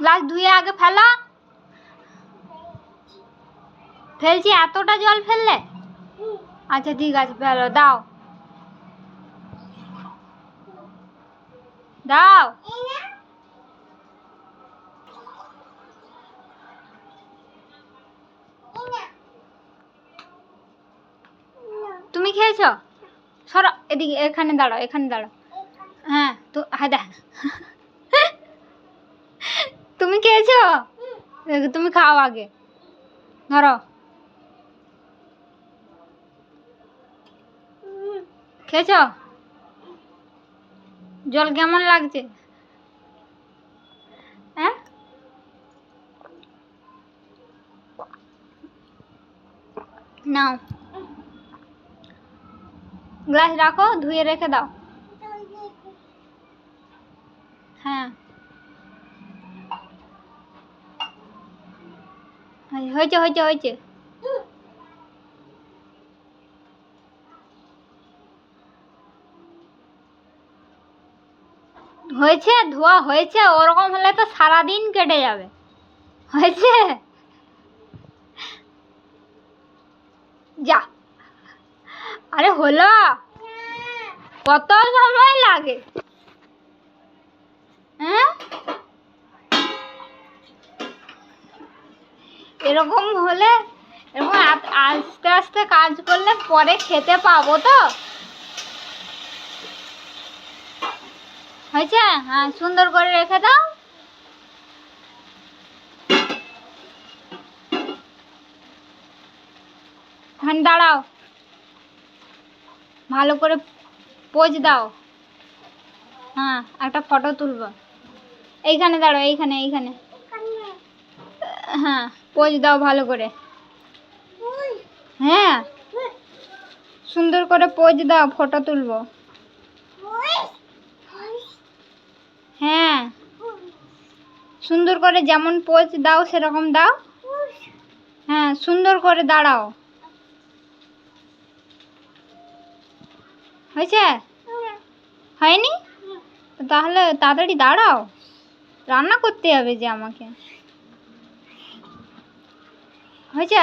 Glass ধুয়ে আগে ফেলো। ফেলছি, এতটা জল ফেললে? আচ্ছা ঠিক আছে, ফেলো, দাও। দাও। তুমি খেয়েছো? সরো, এদিকে, এখানে দাঁড়াও এখানে দাঁড়াও। হ্যাঁ তো হ্যাঁ দেখ। তুমি খেয়েছো? তুমি খাও আগে। ধরো। খেয়েছো? জল কেমন লাগছে? হ্যাঁ? নাও। গ্লাস রাখো, ধুয়ে রেখে দাও। হ্যাঁ। হয়েছে হয়েছে হয়েছে। হয়েছে, ধোয়া হয়েছে, ওরকম হলে তো সারাদিন কেটে যাবে। হয়েছে? যা। আরে হলো। কত সময় লাগে হ্যাঁ এরকম হলে এরকম আস্তে আস্তে কাজ করলে পরে খেতে পাবো তো? হয়েছে? হ্যাঁ সুন্দর করে রেখে দাও। ওখানে দাঁড়াও। ভালো করে পোজ দাও। হ্যাঁ একটা ফটো তুলবো। এইখানে দাঁড়াও, এইখানে এইখানে। হ্যাঁ পোজ দাও ভালো করে। হ্যাঁ সুন্দর করে পোজ দাও ফটো তুলবো। হ্যাঁ সুন্দর করে যেমন পোজ দাও সেরকম দাও। হ্যাঁ সুন্দর করে দাঁড়াও। হয়েছে? হয়নি? তাহলে তাড়াতাড়ি দাঁড়াও। রান্না করতে হবে যে আমাকে। হয়েছে